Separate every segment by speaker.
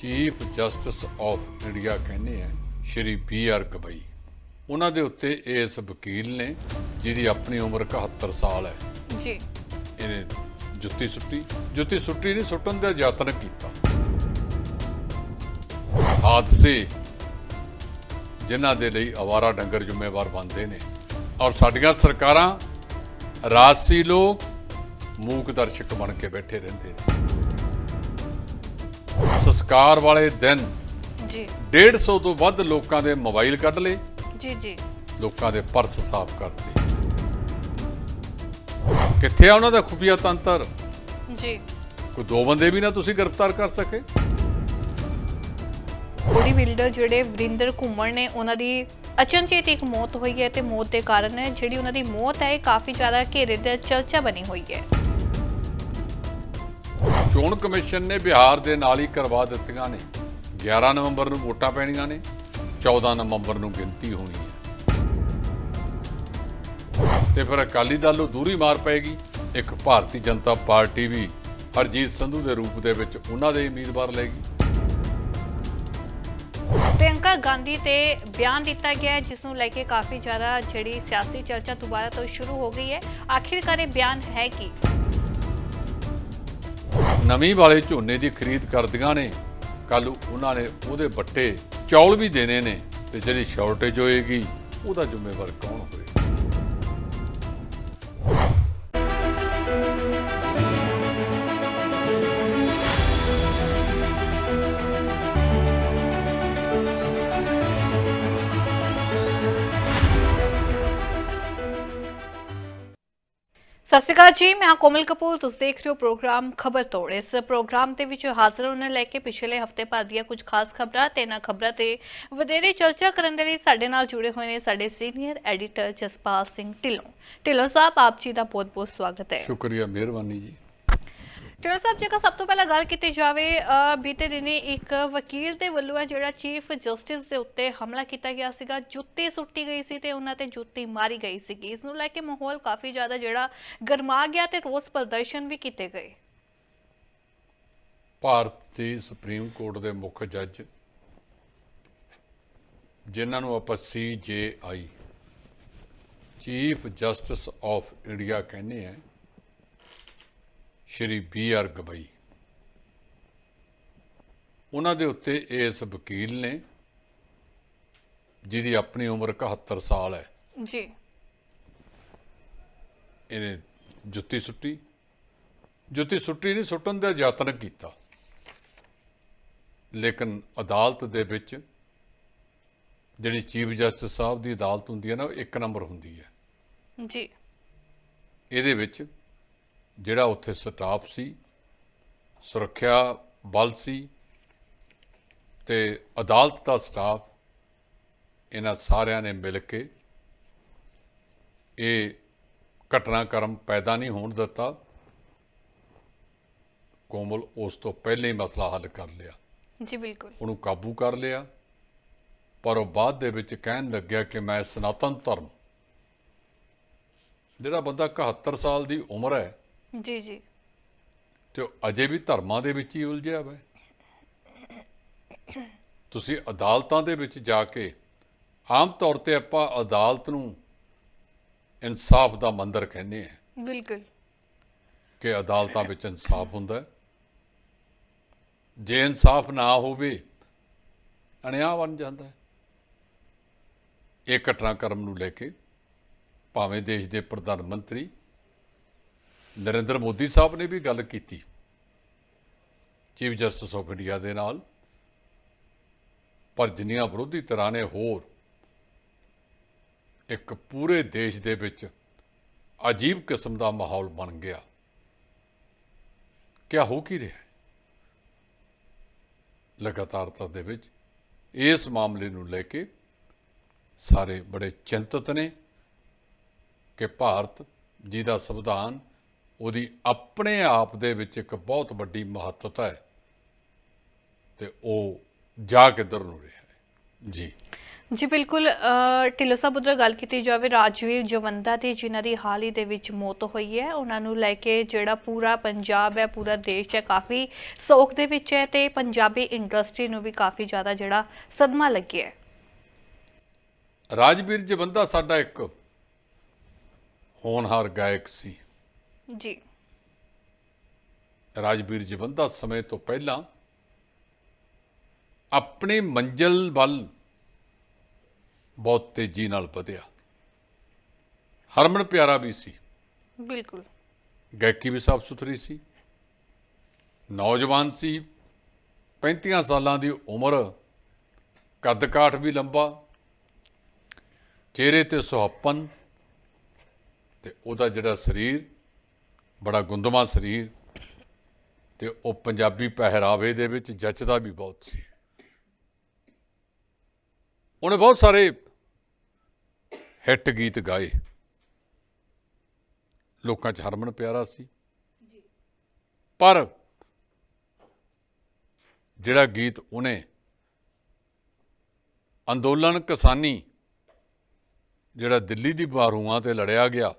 Speaker 1: Chief justice of India ਕਹਿੰਦੇ ਆ ਸ਼੍ਰੀ B R ਗਬਈ ਉਹਨਾਂ ਦੇ ਉੱਤੇ ਇਸ ਵਕੀਲ ਨੇ ਜਿਹਦੀ ਆਪਣੀ ਉਮਰ 71 ਸਾਲ ਹੈ
Speaker 2: ਜੀ।
Speaker 1: ਇਹਨੇ ਜੁੱਤੀ ਸੁੱਟੀ। ਜੁੱਤੀ ਸੁੱਟੀ ਨਹੀਂ ਸੁੱਟਣ ਦਾ ਯਤਨ ਕੀਤਾ। ਹਾਦਸੇ ਜਿਨ੍ਹਾਂ ਦੇ ਲਈ ਅਵਾਰਾ ਡੰਗਰ ਜ਼ਿੰਮੇਵਾਰ ਬਣਦੇ ਨੇ। ਔਰ ਸਾਡੀਆਂ ਸਰਕਾਰਾਂ ਰਾਜਸੀ ਲੋਕ ਮੂਕ ਦਰਸ਼ਕ ਬਣ ਕੇ ਬੈਠੇ ਰਹਿੰਦੇ ਨੇ। ਸੰਸਕਾਰ ਵਾਲੇ ਦਿਨ
Speaker 2: ਜੀ।
Speaker 1: 150 ਤੋਂ ਵੱਧ ਲੋਕਾਂ ਦੇ ਮੋਬਾਈਲ ਕੱਢ ਲਏ।
Speaker 2: ਜੀ ਜੀ।
Speaker 1: ਲੋਕਾਂ ਦੇ ਪਰਸ ਸਾਫ਼ ਕਰਤੇ ਕਿੱਥੇ ਆ ਉਹਨਾਂ ਦਾ ਖੁਫੀਆ ਤੰਤਰ?
Speaker 2: ਜੀ।
Speaker 1: ਕੋਈ ਦੋ ਬੰਦੇ ਵੀ ਨਾ ਤੁਸੀਂ ਗ੍ਰਿਫਤਾਰ ਕਰ ਸਕੇ?
Speaker 2: ਬੋਡੀ ਬਿਲਡਰ ਜਿਹੜੇ ਵਰਿੰਦਰ ਘੁੰਮਣ ਨੇ ਉਹਨਾਂ ਦੀ ਅਚਨਚੇਤ ਇੱਕ ਮੌਤ ਹੋਈ ਹੈ ਤੇ ਮੌਤ ਦੇ ਕਾਰਨ ਜਿਹੜੀ ਉਹਨਾਂ ਦੀ ਮੌਤ ਹੈ ਇਹ ਕਾਫੀ ਜ਼ਿਆਦਾ ਘੇਰੇ ਦੇ ਚਰਚਾ ਬਣੀ ਹੋਈ ਹੈ।
Speaker 1: ਚੋਣ ਕਮਿਸ਼ਨ ਨੇ ਬਿਹਾਰ ਦੇ ਨਾਲ ਹੀ ਕਰਵਾ ਦਿੱਤੀਆਂ ਨੇ। 11 ਨਵੰਬਰ ਨੂੰ ਵੋਟਾਂ ਪੈਣੀਆਂ ਨੇ 14 ਨਵੰਬਰ ਨੂੰ ਗਿਣਤੀ ਹੋਣੀ ਹੈ। ਤੇ ਫਿਰ ਅਕਾਲੀ ਦਲ ਨੂੰ ਦੂਰੀ ਮਾਰ ਪਏਗੀ। ਇੱਕ ਭਾਰਤੀ ਜਨਤਾ ਪਾਰਟੀ ਵੀ ਹਰਜੀਤ ਸੰਧੂ ਦੇ ਰੂਪ ਦੇ ਵਿੱਚ ਉਹਨਾਂ ਦੇ ਉਮੀਦਵਾਰ ਲੈਗੀ
Speaker 2: ਪ੍ਰਿਯੰਕਾ ਗਾਂਧੀ ਤੇ ਬਿਆਨ ਦਿੱਤਾ ਗਿਆ ਹੈ, ਜਿਸ ਨੂੰ ਲੈ ਕੇ ਕਾਫੀ ਜ਼ਿਆਦਾ ਜਿਹੜੀ ਸਿਆਸੀ ਚਰਚਾ ਦੁਬਾਰਾ ਤੋਂ ਸ਼ੁਰੂ ਹੋ ਗਈ ਹੈ। ਆਖਿਰਕਾਰ ਇਹ ਬਿਆਨ ਹੈ ਕੀ?
Speaker 1: ਨਵੀਂ ਵਾਲੇ ਝੋਨੇ ਦੀ ਖਰੀਦ ਕਰਦੀਆਂ ਨੇ। ਕੱਲ ਉਹਨਾਂ ਨੇ ਉਹਦੇ ਬੱਟੇ ਚੌਲ ਵੀ ਦੇਣੇ ਨੇ ਤੇ ਜਿਹੜੀ ਸ਼ਾਰਟੇਜ ਹੋਏਗੀ, ਉਹਦਾ ਜ਼ਿੰਮੇਵਾਰ ਕੌਣ ਹੋਏਗਾ?
Speaker 2: ਸਤਿ ਸ਼੍ਰੀ ਅਕਾਲ ਜੀ, ਮੈਂ ਕੋਮਲ ਕਪੂਰ, ਤੁਸੀਂ ਦੇਖ ਰਹੇ ਹੋ ਪ੍ਰੋਗਰਾਮ ਖਬਰ ਤੋੜ। ਇਸ ਪ੍ਰੋਗਰਾਮ ਦੇ ਵਿੱਚ ਹਾਜ਼ਰ ਹੋਣ ਲੈ ਕੇ ਪਿਛਲੇ ਹਫ਼ਤੇ ਭਰ ਦੀਆਂ ਕੁਝ ਖਾਸ ਖਬਰਾਂ ਤੇ ਇਹਨਾਂ ਖਬਰਾਂ ਤੇ ਵਧੇਰੇ ਚਰਚਾ ਕਰਨ ਦੇ ਲਈ ਸਾਡੇ ਨਾਲ ਜੁੜੇ ਹੋਏ ਨੇ ਸਾਡੇ ਸੀਨੀਅਰ ਐਡੀਟਰ ਜਸਪਾਲ ਸਿੰਘ ਢਿੱਲੋਂ। ਢਿੱਲੋਂ ਸਾਹਿਬ, ਆਪ ਜੀ ਦਾ ਬਹੁਤ-ਬਹੁਤ ਸਵਾਗਤ ਹੈ।
Speaker 1: ਸ਼ੁਕਰੀਆ, ਮਿਹਰਬਾਨੀ ਜੀ।
Speaker 2: ਢਿੱਲੋਂ ਸਾਹਿਬ, ਜੇਕਰ ਸਭ ਤੋਂ ਪਹਿਲਾਂ ਗੱਲ ਕੀਤੀ ਜਾਵੇ ਬੀਤੇ ਦਿਨੀ ਇੱਕ ਵਕੀਲ ਦੇ ਵੱਲੋਂ ਹੈ, ਜਿਹੜਾ ਚੀਫ ਜਸਟਿਸ ਦੇ ਉੱਤੇ ਹਮਲਾ ਕੀਤਾ ਗਿਆ ਸੀਗਾ, ਜੁੱਤੀ ਸੁੱਟੀ ਗਈ ਸੀ ਤੇ ਉਹਨਾਂ ਤੇ ਜੁੱਤੀ ਮਾਰੀ ਗਈ ਸੀਗੀ। ਇਸ ਨੂੰ ਲੈ ਕੇ ਮਾਹੌਲ ਕਾਫੀ ਜ਼ਿਆਦਾ ਜਿਹੜਾ ਗਰਮਾ ਗਿਆ ਤੇ ਰੋਸ ਪ੍ਰਦਰਸ਼ਨ ਵੀ ਕੀਤੇ ਗਏ।
Speaker 1: ਭਾਰਤੀ ਸੁਪਰੀਮ ਕੋਰਟ ਦੇ ਮੁੱਖ ਜੱਜ, ਜਿਨ੍ਹਾਂ ਨੂੰ ਆਪਾਂ CJI chief justice of India ਕਹਿੰਦੇ ਆ ਸ਼੍ਰੀ ਬੀ ਆਰ ਗਬਈ ਉਹਨਾਂ ਦੇ ਉੱਤੇ ਇਸ ਵਕੀਲ ਨੇ ਜਿਹਦੀ ਆਪਣੀ ਉਮਰ 71 ਸਾਲ ਹੈ।
Speaker 2: ਜੀ।
Speaker 1: ਇਹਨੇ ਜੁੱਤੀ ਸੁੱਟੀ। ਜੁੱਤੀ ਸੁੱਟੀ ਨਹੀਂ ਸੁੱਟਣ ਦਾ ਯਤਨ ਕੀਤਾ। ਲੇਕਿਨ ਅਦਾਲਤ ਦੇ ਵਿੱਚ ਜਿਹੜੀ ਚੀਫ ਜਸਟਿਸ ਸਾਹਿਬ ਦੀ ਅਦਾਲਤ ਹੁੰਦੀ ਹੈ ਨਾ ਉਹ ਇੱਕ ਨੰਬਰ ਹੁੰਦੀ ਹੈ।
Speaker 2: ਜੀ।
Speaker 1: ਇਹਦੇ ਵਿੱਚ ਜਿਹੜਾ ਉੱਥੇ ਸਟਾਫ ਸੀ ਸੁਰੱਖਿਆ ਬਲ ਸੀ ਤੇ ਅਦਾਲਤ ਦਾ ਸਟਾਫ ਇਹਨਾਂ ਸਾਰਿਆਂ ਨੇ ਮਿਲ ਕੇ ਇਹ ਘਟਨਾਕ੍ਰਮ ਪੈਦਾ ਨਹੀਂ ਹੋਣ ਦਿੱਤਾ। ਕੋਮਲ ਉਸ ਤੋਂ ਪਹਿਲੇ ਹੀ ਮਸਲਾ ਹੱਲ ਕਰ ਲਿਆ।
Speaker 2: ਜੀ ਬਿਲਕੁਲ।
Speaker 1: ਉਹਨੂੰ ਕਾਬੂ ਕਰ ਲਿਆ। ਪਰ ਉਹ ਬਾਅਦ ਦੇ ਵਿੱਚ ਕਹਿਣ ਲੱਗਿਆ ਕਿ ਮੈਂ ਸਨਾਤਨ ਧਰਮ ਜਿਹੜਾ ਬੰਦਾ 71 ਸਾਲ ਦੀ ਉਮਰ ਹੈ
Speaker 2: ਜੀ ਜੀ।
Speaker 1: ਤੇ ਉਹ ਅਜੇ ਵੀ ਧਰਮਾਂ ਦੇ ਵਿੱਚ ਹੀ ਉਲਝਿਆ ਹੋਇਆ ਹੈ ਤੁਸੀਂ ਅਦਾਲਤਾਂ ਦੇ ਵਿੱਚ ਜਾ ਕੇ ਆਮ ਤੌਰ ਤੇ ਆਪਾਂ ਅਦਾਲਤ ਨੂੰ ਇਨਸਾਫ ਦਾ ਮੰਦਰ ਕਹਿੰਦੇ ਆ।
Speaker 2: ਬਿਲਕੁਲ।
Speaker 1: ਕਿ ਅਦਾਲਤਾਂ ਵਿੱਚ ਇਨਸਾਫ ਹੁੰਦਾ ਜੇ ਇਨਸਾਫ ਨਾ ਹੋਵੇ ਅਨਿਆਂ ਬਣ ਜਾਂਦਾ ਹੈ। ਇਹ ਘਟਨਾਕ੍ਰਮ ਨੂੰ ਲੈ ਕੇ ਭਾਵੇਂ ਦੇਸ਼ ਦੇ ਪ੍ਰਧਾਨ ਮੰਤਰੀ ਨਰਿੰਦਰ ਮੋਦੀ ਸਾਹਿਬ ਨੇ ਵੀ ਗੱਲ ਕੀਤੀ, ਚੀਫ ਜਸਟਿਸ ਆਫ ਇੰਡੀਆ ਦੇ ਨਾਲ, ਪਰ ਜਿੰਨੀਆਂ ਵਿਰੋਧੀ ਧਿਰਾਂ ਨੇ ਹੋਰ ਇੱਕ ਪੂਰੇ ਦੇਸ਼ ਦੇ ਵਿੱਚ ਅਜੀਬ ਕਿਸਮ ਦਾ ਮਾਹੌਲ ਬਣ ਗਿਆ, ਕਿਆ ਹੋ ਕੀ ਰਿਹਾ ਹੈ? ਲਗਾਤਾਰਤਾ ਦੇ ਵਿੱਚ ਇਸ ਮਾਮਲੇ ਨੂੰ ਲੈ ਕੇ ਸਾਰੇ ਬੜੇ ਚਿੰਤਤ ਨੇ ਕਿ ਭਾਰਤ ਜਿਹਦਾ ਸੰਵਿਧਾਨ ਉਹਦੀ ਆਪਣੇ ਆਪ ਦੇ ਵਿੱਚ ਇੱਕ ਬਹੁਤ ਵੱਡੀ ਮਹੱਤਤਾ ਹੈ। ਤੇ ਉਹ ਜਾ ਕਿੱਧਰ ਨੂੰ ਰਿਹਾ ਹੈ। ਜੀ।
Speaker 2: ਜੀ ਬਿਲਕੁਲ ਢਿੱਲੋਂ ਸਾਹਿਬ ਉਧਰ ਗੱਲ ਕੀਤੀ ਜਾਵੇ ਰਾਜਵੀਰ ਜਵੰਦਾ ਦੀ ਜਿਨ੍ਹਾਂ ਦੀ ਹਾਲ ਹੀ ਦੇ ਵਿੱਚ ਮੌਤ ਹੋਈ ਹੈ ਉਹਨਾਂ ਨੂੰ ਲੈ ਕੇ ਜਿਹੜਾ ਪੂਰਾ ਪੰਜਾਬ ਹੈ ਪੂਰਾ ਦੇਸ਼ ਹੈ ਕਾਫੀ ਸੋਗ ਦੇ ਵਿੱਚ ਹੈ ਤੇ ਪੰਜਾਬੀ ਇੰਡਸਟਰੀ ਨੂੰ ਵੀ ਕਾਫੀ ਜ਼ਿਆਦਾ ਜਿਹੜਾ ਸਦਮਾ ਲੱਗਿਆ ਹੈ।
Speaker 1: ਰਾਜਵੀਰ ਜਵੰਦਾ ਸਾਡਾ ਇੱਕ ਹੋਣਹਾਰ ਗਾਇਕ ਸੀ।
Speaker 2: ਜੀ।
Speaker 1: ਰਾਜਵੀਰ ਜਵੰਦਾ ਸਮੇਂ ਤੋਂ ਪਹਿਲਾਂ ਆਪਣੀ ਮੰਜ਼ਿਲ ਵੱਲ ਬਹੁਤ ਤੇਜ਼ੀ ਨਾਲ ਵਧਿਆ। ਹਰਮਨ ਪਿਆਰਾ ਵੀ ਸੀ।
Speaker 2: ਬਿਲਕੁਲ।
Speaker 1: ਗਾਇਕੀ ਵੀ ਸਾਫ਼ ਸੁਥਰੀ ਸੀ। ਨੌਜਵਾਨ ਸੀ। 35 ਸਾਲਾਂ ਦੀ ਉਮਰ ਕੱਦ ਕਾਠ ਵੀ ਲੰਬਾ ਚਿਹਰੇ ਤੇ ਸੁਹੱਪਨ ਤੇ ਉਹਦਾ ਜਿਹੜਾ ਸਰੀਰ ਬੜਾ ਗੁੰਦਮਾ ਸਰੀਰ ਤੇ ਉਹ ਪੰਜਾਬੀ ਪਹਿਰਾਵੇ ਦੇ ਵਿੱਚ ਜੱਚਦਾ ਵੀ ਬਹੁਤ ਸੀ। ਉਹਨੇ ਬਹੁਤ ਸਾਰੇ ਹਿੱਟ ਗੀਤ ਗਾਏ। ਲੋਕਾਂ 'ਚ ਹਰਮਨ ਪਿਆਰਾ ਸੀ। ਪਰ ਜਿਹੜਾ ਗੀਤ ਉਹਨੇ ਅੰਦੋਲਨ ਕਿਸਾਨੀ ਜਿਹੜਾ ਦਿੱਲੀ ਦੀ ਬਾਰੂਆਂ ਤੇ ਲੜਿਆ ਗਿਆ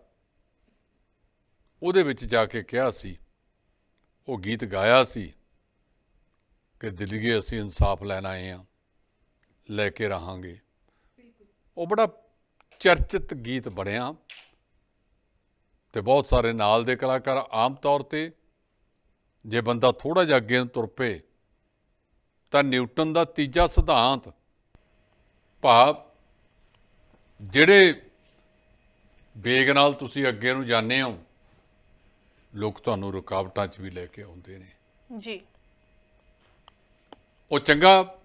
Speaker 1: ਉਹਦੇ ਵਿੱਚ ਜਾ ਕੇ ਕਿਹਾ ਸੀ, ਉਹ ਗੀਤ ਗਾਇਆ ਸੀ ਕਿ ਦਿੱਲੀਏ ਅਸੀਂ ਇਨਸਾਫ ਲੈਣ ਆਏ ਆ, ਲੈ ਕੇ ਰਹਾਂਗੇ। ਉਹ ਬੜਾ ਚਰਚਿਤ ਗੀਤ ਬਣਿਆ ਤੇ ਬਹੁਤ ਸਾਰੇ ਨਾਲ ਦੇ ਕਲਾਕਾਰ ਆਮ ਤੌਰ ਤੇ ਜੇ ਬੰਦਾ ਥੋੜਾ ਜਿਹਾ ਅੱਗੇ ਨੂੰ ਤੁਰ ਪਏ ਤਾਂ ਨਿਊਟਨ ਦਾ ਤੀਜਾ ਸਿਧਾਂਤ ਭਾਵ ਜਿਹੜੇ ਵੇਗ ਨਾਲ ਤੁਸੀਂ ਅੱਗੇ ਨੂੰ ਜਾਂਦੇ ਹੋ ਲੋਕ ਤੁਹਾਨੂੰ ਰੁਕਾਵਟਾਂ 'ਚ ਵੀ ਲੈ ਕੇ ਆਉਂਦੇ ਨੇ।
Speaker 2: ਜੀ।
Speaker 1: ਉਹ ਚੰਗਾ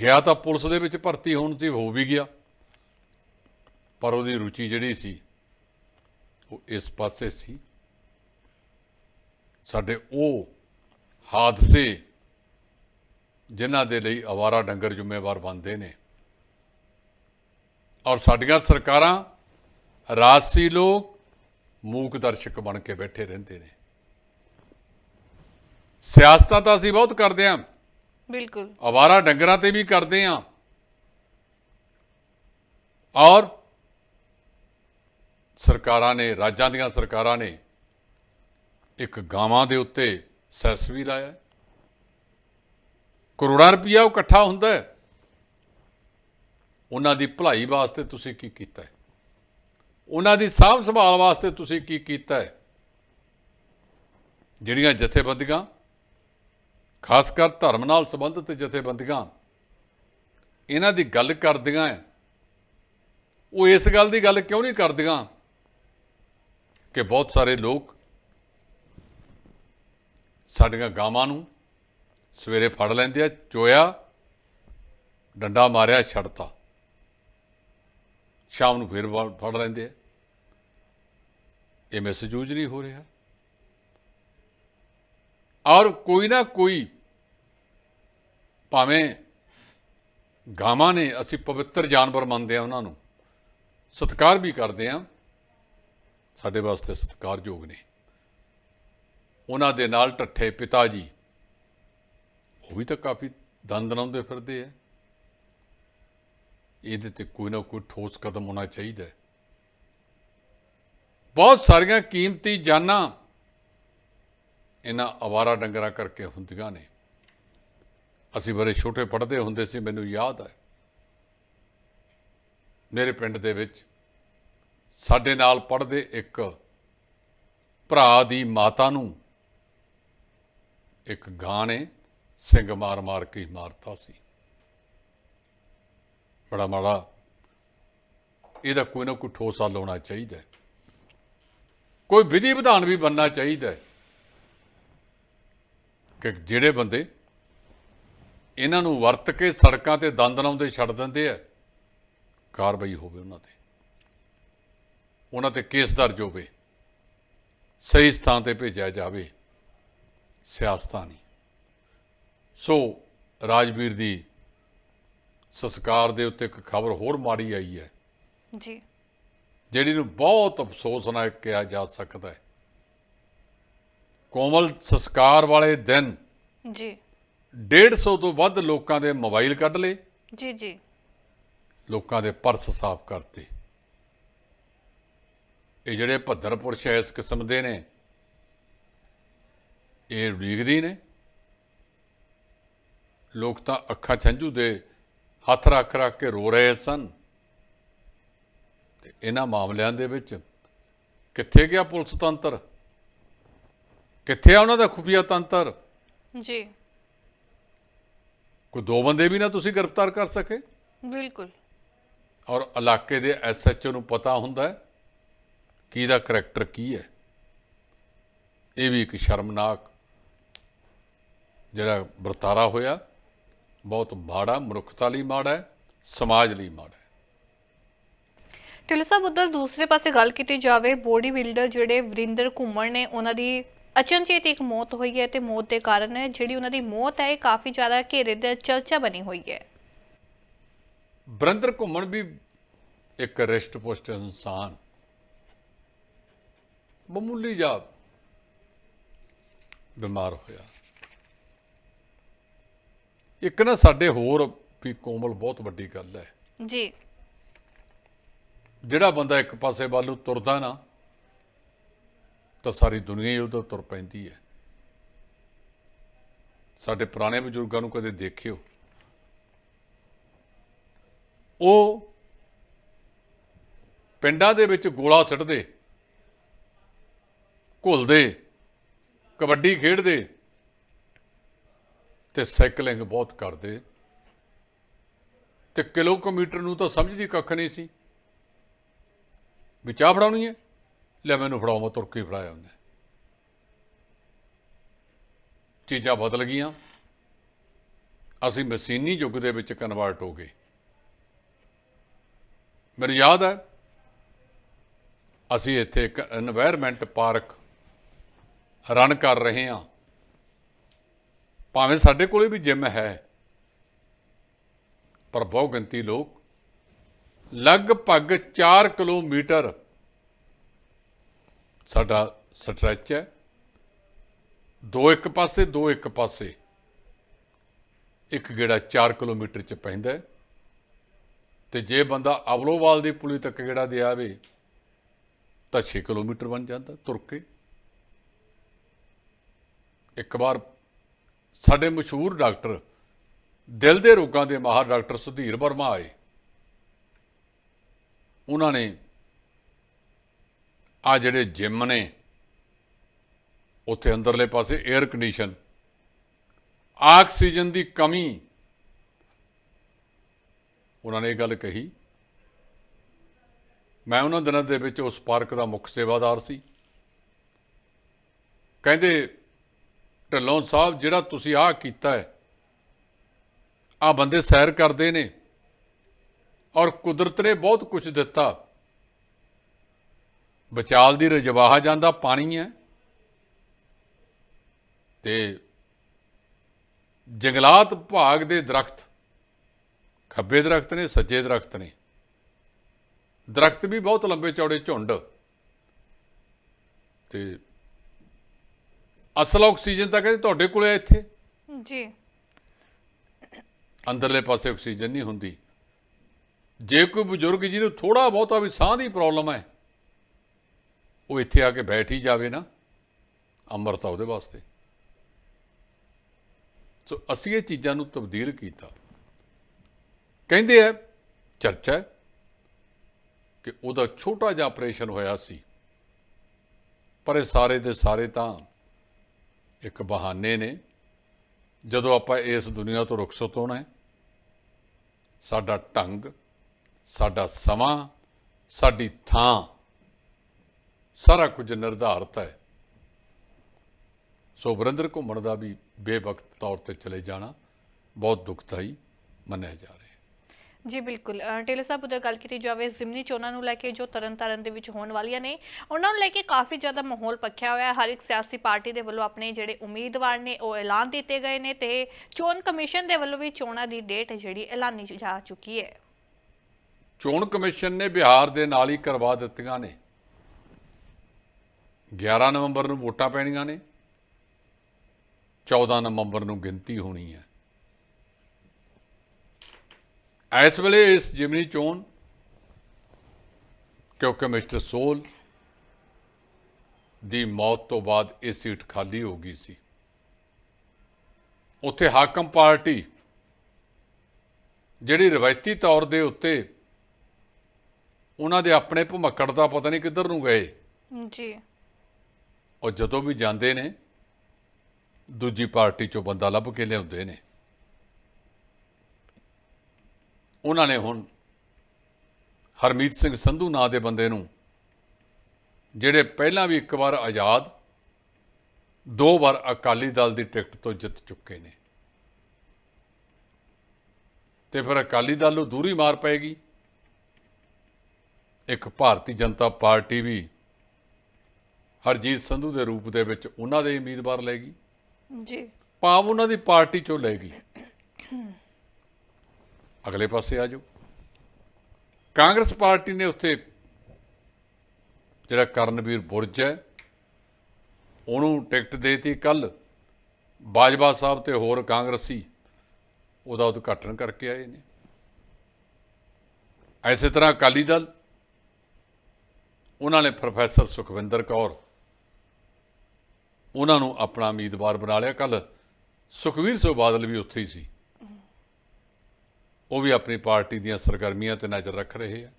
Speaker 1: ਗਿਆ ਤਾਂ ਪੁਲਿਸ ਦੇ ਵਿੱਚ ਭਰਤੀ ਹੋਣ ਸੀ ਹੋ ਵੀ ਗਿਆ। ਪਰ ਉਹਦੀ ਰੁਚੀ ਜਿਹੜੀ ਸੀ ਉਹ ਇਸ ਪਾਸੇ ਸੀ। ਸਾਡੇ ਉਹ ਹਾਦਸੇ ਜਿਨ੍ਹਾਂ ਦੇ ਲਈ ਅਵਾਰਾ ਡੰਗਰ ਜ਼ਿੰਮੇਵਾਰ ਬਣਦੇ ਨੇ। ਔਰ ਸਾਡੀਆਂ ਸਰਕਾਰਾਂ ਰਾਜਸੀ ਲੋਕ ਮੂਕ ਦਰਸ਼ਕ ਬਣ ਕੇ ਬੈਠੇ ਰਹਿੰਦੇ ਨੇ। ਸਿਆਸਤਾਂ ਤਾਂ ਅਸੀਂ ਬਹੁਤ ਕਰਦੇ ਹਾਂ
Speaker 2: ਬਿਲਕੁਲ।
Speaker 1: ਅਵਾਰਾ ਡੰਗਰਾਂ ਤੇ ਵੀ ਕਰਦੇ ਆ। ਔਰ ਸਰਕਾਰਾਂ ਨੇ ਰਾਜਾਂ ਦੀਆਂ ਸਰਕਾਰਾਂ ਨੇ ਇੱਕ ਗਾਵਾਂ ਦੇ ਉੱਤੇ ਸੈਸ ਵੀ ਲਾਇਆ। ਕਰੋੜਾਂ ਰੁਪਈਆ ਉਹ ਇਕੱਠਾ ਹੁੰਦਾ ਉਹਨਾਂ ਦੀ ਭਲਾਈ ਵਾਸਤੇ ਤੁਸੀਂ ਕੀ ਕੀਤਾ ਉਹਨਾਂ ਦੀ ਸਾਂਭ ਸੰਭਾਲ ਵਾਸਤੇ ਤੁਸੀਂ ਕੀ ਕੀਤਾ ਹੈ? ਜਿਹੜੀਆਂ ਜਥੇਬੰਦੀਆਂ, ਖਾਸ ਕਰ ਧਰਮ ਨਾਲ ਸੰਬੰਧਿਤ ਜਥੇਬੰਦੀਆਂ, ਇਹਨਾਂ ਦੀ ਗੱਲ ਕਰਦੀਆਂ ਹੈ। ਉਹ ਇਸ ਗੱਲ ਦੀ ਗੱਲ ਕਿਉਂ ਨਹੀਂ ਕਰਦੀਆਂ? ਕਿ ਬਹੁਤ ਸਾਰੇ ਲੋਕ ਸਾਡੀਆਂ ਗਾਵਾਂ ਨੂੰ ਸਵੇਰੇ ਫੜ ਲੈਂਦੇ ਆ, ਚੋਇਆ, ਡੰਡਾ ਮਾਰਿਆ, ਛੱਡਤਾ। ਸ਼ਾਮ ਨੂੰ ਫਿਰ ਫੜ- ਫੜ ਲੈਂਦੇ ਆ। ਇਹ ਮੈਸੇਜ ਯੂਜ ਨਹੀਂ ਹੋ ਰਿਹਾ। ਔਰ ਕੋਈ ਨਾ ਕੋਈ ਭਾਵੇਂ ਗਾਵਾਂ ਨੇ ਅਸੀਂ ਪਵਿੱਤਰ ਜਾਨਵਰ ਮੰਨਦੇ ਆ ਉਹਨਾਂ ਨੂੰ, ਸਤਿਕਾਰ ਵੀ ਕਰਦੇ ਆ। ਸਾਡੇ ਵਾਸਤੇ ਸਤਿਕਾਰਯੋਗ ਨੇ। ਉਹਨਾਂ ਦੇ ਨਾਲ ਟੱਠੇ ਪਿਤਾ ਜੀ, ਉਹ ਵੀ ਤਾਂ ਕਾਫੀ ਦੰਦ ਲਾਉਂਦੇ ਫਿਰਦੇ ਆ। ਇਹਦੇ ਤੇ ਕੋਈ ਨਾ ਕੋਈ ਠੋਸ ਕਦਮ ਹੋਣਾ ਚਾਹੀਦਾ ਹੈ। ਬਹੁਤ ਸਾਰੀਆਂ ਕੀਮਤੀ ਜਾਨਾਂ ਇਹਨਾਂ ਅਵਾਰਾ ਡੰਗਰਾਂ ਕਰਕੇ ਹੁੰਦੀਆਂ ਨੇ। ਅਸੀਂ ਬੜੇ ਛੋਟੇ ਪੜ੍ਹਦੇ ਹੁੰਦੇ ਸੀ, ਮੈਨੂੰ ਯਾਦ ਹੈ। ਮੇਰੇ ਪਿੰਡ ਦੇ ਵਿੱਚ ਸਾਡੇ ਨਾਲ ਪੜ੍ਹਦੇ ਇੱਕ ਭਰਾ ਦੀ ਮਾਤਾ ਨੂੰ ਇੱਕ ਗਾਂ ਨੇ ਸਿੰਘ ਮਾਰ ਮਾਰ ਕੇ ਹੀ ਮਾਰਤਾ ਸੀ। ਬੜਾ ਮਾੜਾ। ਇਹਦਾ ਕੋਈ ਨਾ ਕੋਈ ਠੋਸ ਹੱਲ ਹੋਣਾ ਚਾਹੀਦਾ ਹੈ। ਕੋਈ ਵਿਧੀ ਵਿਧਾਨ ਵੀ ਬੰਨਣਾ ਚਾਹੀਦਾ ਹੈ ਕਿ ਜਿਹੜੇ ਬੰਦੇ ਇਹਨਾਂ ਨੂੰ ਵਰਤ ਕੇ ਸੜਕਾਂ ਤੇ ਦੰਦ ਲਾਉਂਦੇ, ਛੱਡ ਦਿੰਦੇ ਆ, ਕਾਰਵਾਈ ਹੋਵੇ ਉਹਨਾਂ ਤੇ। ਉਹਨਾਂ ਤੇ ਕੇਸ ਦਰਜ ਹੋਵੇ, ਸਹੀ ਸਥਾਨ ਤੇ ਭੇਜਿਆ ਜਾਵੇ, ਸਿਆਸਤਾਂ ਨਹੀਂ। ਸੋ ਰਾਜਵੀਰ ਦੀ ਸੰਸਕਾਰ ਦੇ ਉੱਤੇ ਇੱਕ ਖਬਰ ਹੋਰ ਮਾੜੀ ਆਈ ਹੈ।
Speaker 2: ਜੀ।
Speaker 1: ਜਿਹੜੀ ਨੂੰ ਬਹੁਤ ਅਫਸੋਸਨਾਕ ਕਿਹਾ ਜਾ ਸਕਦਾ ਹੈ। ਕੋਮਲ ਸੰਸਕਾਰ ਵਾਲੇ ਦਿਨ
Speaker 2: ਜੀ।
Speaker 1: 150 ਤੋਂ ਵੱਧ ਲੋਕਾਂ ਦੇ ਮੋਬਾਈਲ ਕੱਢ ਲਏ।
Speaker 2: ਜੀ ਜੀ।
Speaker 1: ਲੋਕਾਂ ਦੇ ਪਰਸ ਸਾਫ਼ ਕਰਤੇ। ਇਹ ਜਿਹੜੇ ਭੱਦਰ ਪੁਰਸ਼ ਇਸ ਕਿਸਮ ਦੇ ਨੇ ਇਹ ਉਡੀਕਦੀ ਨੇ। ਲੋਕ ਤਾਂ ਅੱਖਾਂ ਛੰਝੂ ਦੇ ਹੱਥ ਰੱਖ ਰੱਖ ਕੇ ਰੋ ਰਹੇ ਸਨ। ਤੇ ਇਹਨਾਂ ਮਾਮਲਿਆਂ ਦੇ ਵਿੱਚ ਕਿੱਥੇ ਗਿਆ ਪੁਲਿਸ ਤੰਤਰ? ਕਿੱਥੇ ਆ ਉਹਨਾਂ ਦਾ ਖੁਫੀਆ ਤੰਤਰ?
Speaker 2: ਜੀ।
Speaker 1: ਕੋਈ ਦੋ ਬੰਦੇ ਵੀ ਨਾ ਤੁਸੀਂ ਗ੍ਰਿਫਤਾਰ ਕਰ ਸਕੇ?
Speaker 2: ਬਿਲਕੁਲ।
Speaker 1: ਔਰ ਇਲਾਕੇ ਦੇ ਐਸਐਚਓ ਨੂੰ ਪਤਾ ਹੁੰਦਾ ਹੈ ਕਿ ਇਹਦਾ ਕਰੈਕਟਰ ਕੀ ਹੈ। ਇਹ ਵੀ ਇੱਕ ਸ਼ਰਮਨਾਕ ਜਿਹੜਾ ਵਰਤਾਰਾ ਹੋਇਆ। ਬਹੁਤ ਮਾੜਾ ਮਨੁੱਖਤਾ ਲਈ ਮਾੜਾ ਹੈ ਸਮਾਜ ਲਈ ਮਾੜਾ ਹੈ।
Speaker 2: ਢਿੱਲੋਂ ਸਾਹਿਬ ਉੱਧਰ ਦੂਸਰੇ ਪਾਸੇ ਗੱਲ ਕੀਤੀ ਜਾਵੇ ਬੋਡੀ ਬਿਲਡਰ ਜਿਹੜੇ ਵਰਿੰਦਰ ਘੁੰਮਣ ਨੇ ਉਹਨਾਂ ਦੀ ਅਚਨਚੇਤ ਇੱਕ ਮੌਤ ਹੋਈ ਹੈ ਤੇ ਮੌਤ ਦੇ ਕਾਰਨ ਹੈ ਜਿਹੜੀ ਉਹਨਾਂ ਦੀ ਮੌਤ ਹੈ ਇਹ ਕਾਫੀ ਜ਼ਿਆਦਾ ਘੇਰੇ ਦੇ ਚਰਚਾ ਬਣੀ ਹੋਈ ਹੈ।
Speaker 1: ਬਰਿੰਦਰ ਘੁੰਮਣ ਵੀ ਇੱਕ ਰਿਸ਼ਟ ਪੁਸ਼ਟ ਇਨਸਾਨ। ਮਾਮੂਲੀ ਜਿਹਾ ਬਿਮਾਰ ਹੋਇਆ। ਇੱਕ ਨਾ ਸਾਡੇ ਹੋਰ ਵੀ ਕੋਮਲ ਬਹੁਤ ਵੱਡੀ ਗੱਲ ਹੈ।
Speaker 2: ਜੀ।
Speaker 1: ਜਿਹੜਾ ਬੰਦਾ ਇੱਕ ਪਾਸੇ ਵੱਲ ਨੂੰ ਤੁਰਦਾ ਨਾ ਤਾਂ ਸਾਰੀ ਦੁਨੀਆ ਹੀ ਉਧਰ ਤੁਰ ਪੈਂਦੀ ਹੈ। ਸਾਡੇ ਪੁਰਾਣੇ ਬਜ਼ੁਰਗਾਂ ਨੂੰ ਕਦੇ ਦੇਖਿਓ। ਉਹ ਪਿੰਡਾਂ ਦੇ ਵਿੱਚ ਗੋਲਾ ਸਿੱਟਦੇ ਘੁਲਦੇ ਕਬੱਡੀ ਖੇਡਦੇ ਤੇ ਸਾਈਕਲਿੰਗ ਬਹੁਤ ਕਰਦੇ। ਤੇ ਕਿਲੋਮੀਟਰ ਨੂੰ ਤਾਂ ਸਮਝਦੀ ਕੱਖ ਨਹੀਂ ਸੀ। ਵੀ ਚਾਹ ਫੜਾਉਣੀ ਹੈ? ਲੈ ਮੈਨੂੰ ਫੜਾਓ, ਮੈਂ ਤੁਰ ਕੇ ਫੜਾਇਆ ਉਹਨੇ। ਚੀਜ਼ਾਂ ਬਦਲ ਗਈਆਂ। ਅਸੀਂ ਮਸ਼ੀਨੀ ਯੁੱਗ ਦੇ ਵਿੱਚ ਕਨਵਰਟ ਹੋ ਗਏ। ਮੈਨੂੰ ਯਾਦ ਹੈ, ਅਸੀਂ ਇੱਥੇ ਇੱਕ এনवायरमेंट ਪਾਰਕ ਰਨ ਕਰ ਰਹੇ ਹਾਂ। ਭਾਵੇਂ ਸਾਡੇ ਕੋਲੇ ਵੀ ਜਿਮ ਹੈ, ਪਰ ਬਹੁ ਗਿਣਤੀ ਲੋਕ ਲਗਭਗ 4 ਕਿਲੋਮੀਟਰ ਸਾਡਾ ਸਟ੍ਰੈਚ ਹੈ ਦੋ ਇੱਕ ਪਾਸੇ, ਦੋ ਇੱਕ ਪਾਸੇ ਇੱਕ ਗੇੜਾ 4 ਕਿਲੋਮੀਟਰ ਚ ਪੈਂਦਾ ਹੈ। ਤੇ ਜੇ ਬੰਦਾ ਅਵਲੋਵਾਲ ਦੀ ਪੁਲੀ ਤੱਕ ਗੇੜਾ ਦੇ ਆਵੇ, ਤਾਂ 6 ਕਿਲੋਮੀਟਰ ਬਣ ਜਾਂਦਾ ਤੁਰ ਕੇ ਇੱਕ ਵਾਰ ਸਾਡੇ ਮਸ਼ਹੂਰ ਡਾਕਟਰ, ਦਿਲ ਦੇ ਰੋਗਾਂ ਦੇ ਮਾਹਰ ਡਾਕਟਰ ਸੁਧੀਰ ਵਰਮਾ ਆਏ। ਉਹਨਾਂ ਨੇ ਆ ਜਿਹੜੇ ਜਿਮ ਨੇ, ਉੱਥੇ ਅੰਦਰਲੇ ਪਾਸੇ 에ਅਰ ਕੰਡੀਸ਼ਨ ਆਕਸੀਜਨ ਦੀ ਕਮੀ। ਉਹਨਾਂ ਨੇ ਇਹ ਗੱਲ ਕਹੀ, ਮੈਂ ਉਹਨਾਂ ਦਿਨਾਂ ਦੇ ਵਿੱਚ ਉਸ ਪਾਰਕ ਦਾ ਮੁੱਖ ਸੇਵਾਦਾਰ ਸੀ। ਕਹਿੰਦੇ ਢਿੱਲੋਂ ਸਾਹਿਬ, ਜਿਹੜਾ ਤੁਸੀਂ ਆਹ ਕੀਤਾ ਹੈ ਆ ਬੰਦੇ ਸੈਰ ਕਰਦੇ ਨੇ ਔਰ ਕੁਦਰਤ ਨੇ ਬਹੁਤ ਕੁਝ ਦਿੱਤਾ। ਬਚਾਲ ਦੀ ਰਜਵਾਹਾ ਜਾਂਦਾ, ਪਾਣੀ ਹੈ। ਤੇ ਜੰਗਲਾਤ ਭਾਗ ਦੇ ਦਰਖਤ, ਖੱਬੇ ਦਰਖਤ ਨੇ, ਸੱਜੇ ਦਰਖਤ ਨੇ। ਦਰਖਤ ਵੀ ਬਹੁਤ ਲੰਬੇ ਚੌੜੇ ਝੁੰਡ। ਤੇ ਅਸਲ ਆਕਸੀਜਨ ਤਾਂ ਕਹਿੰਦੇ ਤੁਹਾਡੇ ਕੋਲੇ ਆ ਇੱਥੇ।
Speaker 2: ਜੀ।
Speaker 1: ਅੰਦਰਲੇ ਪਾਸੇ ਆਕਸੀਜਨ ਨਹੀਂ ਹੁੰਦੀ। ਜੇ ਕੋਈ ਬਜ਼ੁਰਗ ਜਿਹਨੂੰ ਥੋੜਾ ਬਹੁਤਾ ਵੀ ਸਾਹ ਦੀ ਪ੍ਰੋਬਲਮ ਹੈ ਉਹ ਇੱਥੇ ਆ ਕੇ ਬੈਠ ਹੀ ਜਾਵੇ ਨਾ ਅੰਮ੍ਰਿਤ ਉਹਦੇ ਵਾਸਤੇ। ਸੋ ਅਸੀਂ ਇਹ ਚੀਜ਼ਾਂ ਨੂੰ ਤਬਦੀਲ ਕੀਤਾ। ਕਹਿੰਦੇ ਆ ਚਰਚਾ ਹੈ ਕਿ ਉਹਦਾ ਛੋਟਾ ਜਿਹਾ ਆਪਰੇਸ਼ਨ ਹੋਇਆ ਸੀ ਪਰ ਇਹ ਸਾਰੇ ਦੇ ਸਾਰੇ ਤਾਂ ਇੱਕ ਬਹਾਨੇ ਨੇ। ਜਦੋਂ ਆਪਾਂ ਇਸ ਦੁਨੀਆ ਤੋਂ ਰੁਖਸਤ ਹੋਣਾ ਹੈ, ਸਾਡਾ ਢੰਗ, ਸਾਡਾ ਸਮਾਂ, ਸਾਡੀ ਥਾਂ, ਸਾਰਾ ਕੁਝ ਨਿਰਧਾਰਤ ਹੈ। ਸੋ ਵਰਿੰਦਰ ਘੁੰਮਣ ਦਾ ਵੀ ਬੇਵਕਤ ਤੌਰ ਤੇ ਚਲੇ ਜਾਣਾ ਬਹੁਤ ਦੁਖਦਾਈ ਮੰਨਿਆ ਜਾ ਰਿਹਾ।
Speaker 2: ਜੀ ਬਿਲਕੁਲ। ਟੇਲਰ ਸਾਹਿਬ ਉਧਰ ਗੱਲ ਕੀਤੀ ਜਾਵੇ, ਜ਼ਿਮਨੀ ਚੋਣਾਂ ਨੂੰ ਲੈ ਕੇ ਜੋ ਤਰਨਤਾਰਨ ਦੇ ਵਿੱਚ ਹੋਣ ਵਾਲੀਆਂ ਨੇ, ਉਹਨਾਂ ਨੂੰ ਲੈ ਕੇ ਕਾਫੀ ਜ਼ਿਆਦਾ ਮਾਹੌਲ ਪੱਖਿਆ ਹੋਇਆ ਹੈ। ਹਰ ਇੱਕ ਸਿਆਸੀ ਪਾਰਟੀ ਦੇ ਵੱਲੋਂ ਆਪਣੇ ਜਿਹੜੇ ਉਮੀਦਵਾਰ ਨੇ, ਉਹ ਐਲਾਨ ਦਿੱਤੇ ਗਏ ਨੇ ਤੇ ਚੋਣ ਕਮਿਸ਼ਨ ਦੇ ਵੱਲੋਂ ਵੀ ਚੋਣਾਂ ਦੀ ਡੇਟ ਜਿਹੜੀ ਐਲਾਨੀ ਜਾ ਚੁੱਕੀ ਹੈ।
Speaker 1: ਚੋਣ ਕਮਿਸ਼ਨ ਨੇ ਬਿਹਾਰ ਦੇ ਨਾਲ ਹੀ ਕਰਵਾ ਦਿੱਤੀਆਂ ਨੇ। 11 ਨਵੰਬਰ ਨੂੰ ਵੋਟਾਂ ਪੈਣੀਆਂ ਨੇ। 14 ਨਵੰਬਰ ਨੂੰ ਗਿਣਤੀ ਹੋਣੀ ਹੈ। ਇਸ ਵੇਲੇ ਇਸ ਜਿਮਨੀ ਚੋਣ ਕਿਉਂਕਿ ਮਿਸਟਰ ਸੋਲ ਦੀ ਮੌਤ ਤੋਂ ਬਾਅਦ ਇਹ ਸੀਟ ਖਾਲੀ ਹੋ ਗਈ ਸੀ। ਉੱਥੇ ਹਾਕਮ ਪਾਰਟੀ ਜਿਹੜੀ ਰਵਾਇਤੀ ਤੌਰ ਦੇ ਉੱਤੇ ਉਹਨਾਂ ਦੇ ਆਪਣੇ ਭਮੱਕੜ ਦਾ ਪਤਾ ਨਹੀਂ ਕਿੱਧਰ ਨੂੰ ਗਏ।
Speaker 2: ਜੀ।
Speaker 1: ਉਹ ਜਦੋਂ ਵੀ ਜਾਂਦੇ ਨੇ ਦੂਜੀ ਪਾਰਟੀ ਚੋਂ ਬੰਦਾ ਲੱਭ ਕੇ ਲਿਆਉਂਦੇ ਨੇ। ਉਹਨਾਂ ਨੇ ਹੁਣ ਹਰਮੀਤ ਸਿੰਘ ਸੰਧੂ ਨਾਂ ਦੇ ਬੰਦੇ ਨੂੰ ਜਿਹੜੇ ਪਹਿਲਾਂ ਵੀ ਇੱਕ ਵਾਰ ਆਜ਼ਾਦ ਦੋ ਵਾਰ ਅਕਾਲੀ ਦਲ ਦੀ ਟਿਕਟ ਤੋਂ ਜਿੱਤ ਚੁੱਕੇ ਨੇ। ਤੇ ਫਿਰ ਅਕਾਲੀ ਦਲ ਨੂੰ ਦੂਰੀ ਮਾਰ ਪਏਗੀ। ਇੱਕ ਭਾਰਤੀ ਜਨਤਾ ਪਾਰਟੀ ਵੀ ਹਰਜੀਤ ਸੰਧੂ ਦੇ ਰੂਪ ਦੇ ਵਿੱਚ ਉਹਨਾਂ ਦੇ ਉਮੀਦਵਾਰ ਲੈਗੀ
Speaker 2: ਜੀ।
Speaker 1: ਭਾਵ ਉਹਨਾਂ ਦੀ ਪਾਰਟੀ ਚੋਂ ਲੈਗੀ ਅਗਲੇ ਪਾਸੇ ਆ ਜਾਓ। ਕਾਂਗਰਸ ਪਾਰਟੀ ਨੇ ਉੱਥੇ ਜਿਹੜਾ ਕਰਨਵੀਰ ਬੁਰਜ ਹੈ, ਉਹਨੂੰ ਟਿਕਟ ਦੇਤੀ ਕੱਲ ਬਾਜਵਾ ਸਾਹਿਬ ਤੇ ਹੋਰ ਕਾਂਗਰਸੀ ਉਹਦਾ ਉਦਘਾਟਨ ਕਰਕੇ ਆਏ ਨੇ। ਐਸੇ ਤਰ੍ਹਾਂ ਅਕਾਲੀ ਦਲ, ਉਹਨਾਂ ਨੇ ਪ੍ਰੋਫੈਸਰ ਸੁਖਵਿੰਦਰ ਕੌਰ, ਉਹਨਾਂ ਨੂੰ ਆਪਣਾ ਉਮੀਦਵਾਰ ਬਣਾ ਲਿਆ। ਕੱਲ ਸੁਖਵੀਰ ਸਿੰਘ ਬਾਦਲ ਵੀ ਉੱਥੇ ਹੀ ਸੀ। ਉਹ ਵੀ ਆਪਣੀ ਪਾਰਟੀ ਦੀਆਂ ਸਰਗਰਮੀਆਂ ਤੇ ਨਜ਼ਰ ਰੱਖ ਰਹੇ ਆ।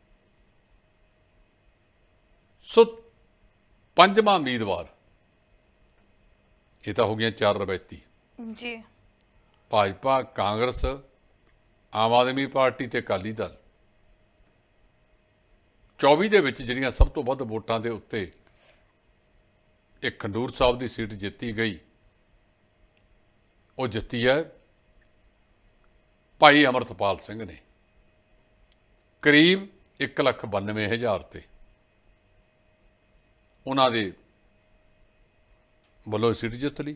Speaker 1: ਸੋ ਪੰਜਵਾਂ ਉਮੀਦਵਾਰ ਇਹ ਤਾਂ ਹੋ ਗਈਆਂ ਚਾਰ ਰਵਾਇਤੀ।
Speaker 2: ਜੀ।
Speaker 1: ਭਾਜਪਾ ਕਾਂਗਰਸ ਆਮ ਆਦਮੀ ਪਾਰਟੀ ਤੇ ਅਕਾਲੀ ਦਲ। 24 ਦੇ ਵਿੱਚ ਜਿਹੜੀਆਂ ਸਭ ਤੋਂ ਵੱਧ ਵੋਟਾਂ ਦੇ ਉੱਤੇ ਇੱਕ ਖੰਡੂਰ ਸਾਹਿਬ ਦੀ ਸੀਟ ਜਿੱਤੀ ਗਈ ਉਹ ਜਿੱਤੀ ਹੈ ਭਾਈ ਅਮਰਤਪਾਲ ਸਿੰਘ ਨੇ। ਕਰੀਬ 192000 ਤੇ ਉਹਨਾਂ ਦੇ ਵੱਲੋਂ ਸੀਟ ਜਿੱਤ ਲਈ